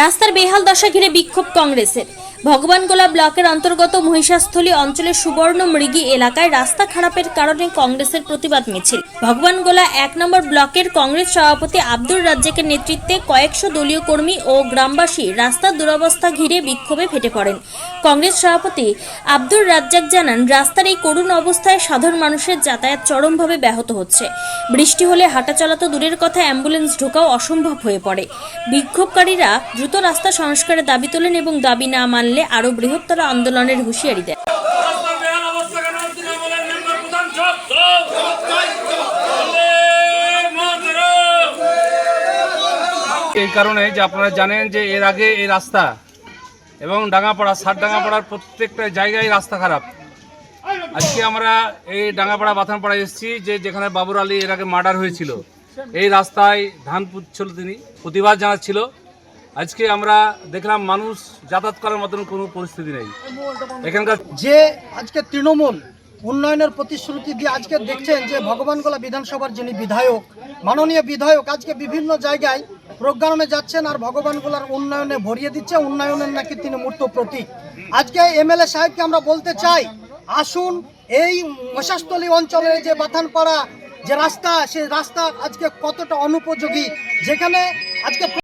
রাস্তার বেহাল দশা ঘিরে বিক্ষোভ কংগ্রেসের। ভগবানগোলা ব্লকের অন্তর্গত মহিষাস্থলী অঞ্চলের সুবর্ণ মৃগী এলাকায় রাস্তা খারাপের কারণে কংগ্রেসের প্রতিবাদ মিছিল। ভগবানগোলা এক নম্বর ব্লকের কংগ্রেস সভাপতি আব্দুর রাজ্জাকের নেতৃত্বে কয়েকশো দলীয় কর্মী ও গ্রামবাসী রাস্তার দুরবস্থা ঘিরে বিক্ষোভে ফেটে পড়েন। কংগ্রেস সভাপতি আব্দুর রাজ্জাক জানান, রাস্তার এই করুণ অবস্থায় সাধারণ মানুষের যাতায়াত চরমভাবে ব্যাহত হচ্ছে। বৃষ্টি হলে হাঁটাচলা তো দূরের কথা, অ্যাম্বুলেন্স ঢোকাও অসম্ভব হয়ে পড়ে। বিক্ষোভকারীরা দ্রুত রাস্তা সংস্কারের দাবি তোলেন এবং দাবি না মানলে আরও বৃহত্তর আন্দোলনের হুঁশিয়ারি মাতরম। এই কারণে যে আপনারা জানেন যে এর আগে এই রাস্তা এবং ডাঙ্গাপাড়া ষাট ডাঙ্গাপাড়ার প্রত্যেকটা জায়গায় রাস্তা খারাপ। আজকে আমরা এই ডাঙ্গাপাড়া বাথানপাড়া এসেছি যে যেখানে বাবুর আলী এর আগে মার্ডার হয়েছিল। এই রাস্তায় ধান পুচ্ছিল তিনি, প্রতিবাদ জানাচ্ছিল। আজকে আমরা দেখলাম মানুষ যাতায়াত করার মতন কোনো পরিস্থিতি নেই। এখানকার যে আজকে তৃণমূল উন্নয়নের প্রতিশ্রুতি দিয়ে আজকে দেখছেন যে ভগবানগোলা বিধানসভার যিনি বিধায়ক, মাননীয় বিধায়ক, আজকে বিভিন্ন জায়গায় প্রোগ্রামে যাচ্ছেন আর ভগবানগোলার উন্নয়নে ভরিয়ে দিচ্ছে। উন্নয়নের নাকি তিনি মূর্ত প্রতীক। আজকে এমএলএ সাহেবকে আমরা বলতে চাই, আসুন এই মশাস্থলী অঞ্চলের যে বাথানপাড়া যে রাস্তা, সেই রাস্তা আজকে কতটা অনুপযোগী? যেখানে আজকে